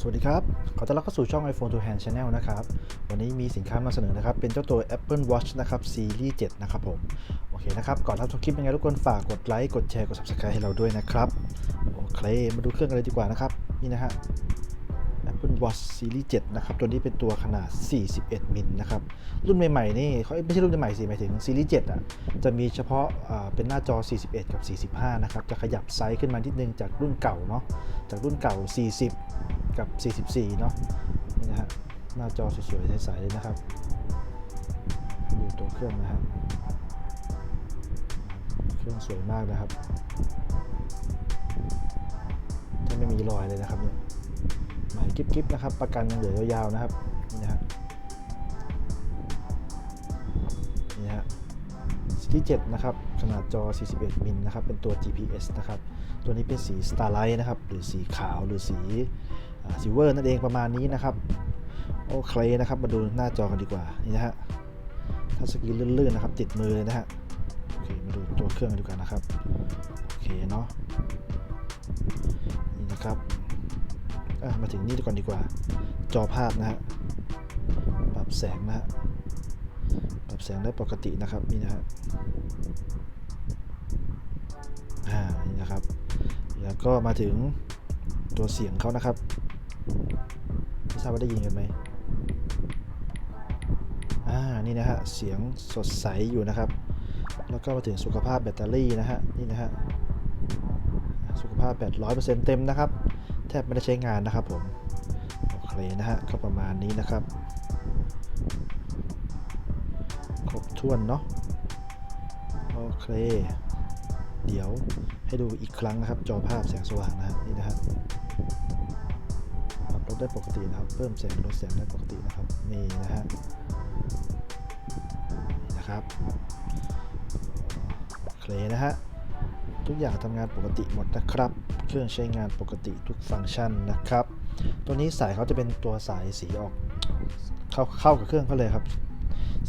สวัสดีครับ ขอต้อนรับเข้าสู่ช่อง iPhone to Hand Channel นะครับ วันนี้มีสินค้ามาเสนอนะครับ เป็นเจ้าตัว Apple Watch นะครับซีรีส์7นะครับผม โอเคนะครับ ก่อนรับชมคลิปยังไงทุกคนฝากกดไลค์ กดแชร์ กด Subscribe ให้เราด้วยนะครับ โอเค มาดูเครื่องกันเลยดีกว่านะครับ นี่นะฮะ Apple Watch Series 7 นะครับ ตัวนี้เป็นตัวขนาด 41 มิลนะครับ รุ่นใหม่ๆนี่เขาไม่ใช่รุ่นใหม่สิหมายถึง Series 7 อะ จะมีเฉพาะเป็นหน้าจอ 41 กับ 45 นะครับ จะขยับไซส์ขึ้นมานิดนึงจากรุ่นเก่าเนาะ จากรุ่นเก่า 40 กับ 44 เนาะนี่นะฮะหน้าจอสวยๆใสๆเลยนะครับดูตัวเครื่องนะฮะเครื่องสวยมากนะครับถ้าไม่มีรอยเลยนะครับเนี่ยใหม่กิ๊บๆนะครับ ประกันยังเหลือยาวๆนะครับนี่นะฮะนี่นะฮะซีรีส์7นะครับ ขนาดจอ 41 มิลนะครับ เป็นตัว GPS นะครับ ตัวนี้เป็นสี Starlight นะครับ หรือสีขาว หรือสี ซิลเวอร์นั่นเองประมาณนี้นะครับ โอเคนะครับมาดูหน้าจอกันดีกว่านี่นะฮะถ้าสกรีนลื่นๆนะครับ ติดมือเลยนะฮะโอเคมาดูตัวเครื่องกันดีกว่านะครับโอเคเนาะนี่นะครับอะมาถึงนี่ก่อนดีกว่า จอภาพนะฮะปรับแสงนะฮะปรับแสงได้ปกตินะครับนี่นะฮะอ่านี่นะครับ แล้วก็มาถึงตัวเสียงเขานะครับ ไม่ทราบว่าได้ยินกันไหมอ่า นี่นะฮะ เสียงสดใสอยู่นะครับ แล้วก็มาถึงสุขภาพแบตเตอรี่นะฮะ นี่นะฮะ สุขภาพแบตร้อยเปอร์เซ็นต์เต็มนะครับ แทบไม่ได้ใช้งานนะครับผม โอเคนะฮะ ก็ประมาณนี้นะครับ ครบถ้วนเนาะ โอเค เดี๋ยวให้ดูอีกครั้งนะครับ จอภาพแสงสว่างนะฮะ นี่นะฮะปรับ ได้ปกตินะครับ เพิ่มแสงลดแสงได้ปกตินะครับ นี่นะฮะนะครับเคลนะฮะ ทุกอย่างทำงานปกติหมดนะครับ เครื่องใช้งานปกติทุกฟังก์ชันนะครับ ตัวนี้สายเขาจะเป็นตัวสายสีออก เข้าเข้ากับเครื่องเขาเลยครับ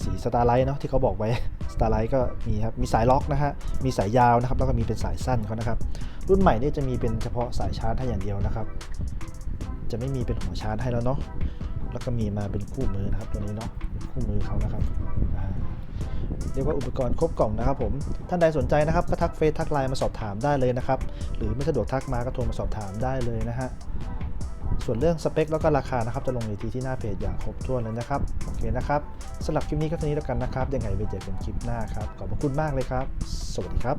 สีสตาร์ไลท์เนาะที่เขาบอกไว้สตาร์ไลท์ก็มีครับ มีสายล็อกนะฮะ มีสายยาวนะครับ แล้วก็มีเป็นสายสั้นเขานะครับ รุ่นใหม่นี่จะมีเป็นเฉพาะสายชาร์จให้อย่างเดียวนะครับ จะไม่มีเป็นหัวชาร์จให้แล้วเนาะแล้วก็มีมาเป็นคู่มือนะครับตัวนี้เนาะคู่มือเขานะครับเรียกว่าอุปกรณ์ครบกล่องนะครับผมท่านใดสนใจนะครับก็ทักเฟซทักไลน์มาสอบถามได้เลยนะครับ หรือไม่สะดวกทักมาก็โทรมาสอบถามได้เลยนะฮะส่วนเรื่องสเปคแล้วก็ราคานะครับจะลงในทีที่หน้าเพจอย่างครบถ้วนเลยนะครับโอเคนะครับสำหรับคลิปนี้ก็เท่านี้แล้วกันนะครับยังไงไปเจอกันคลิปหน้าครับขอบพระคุณมากเลยครับ สวัสดีครับ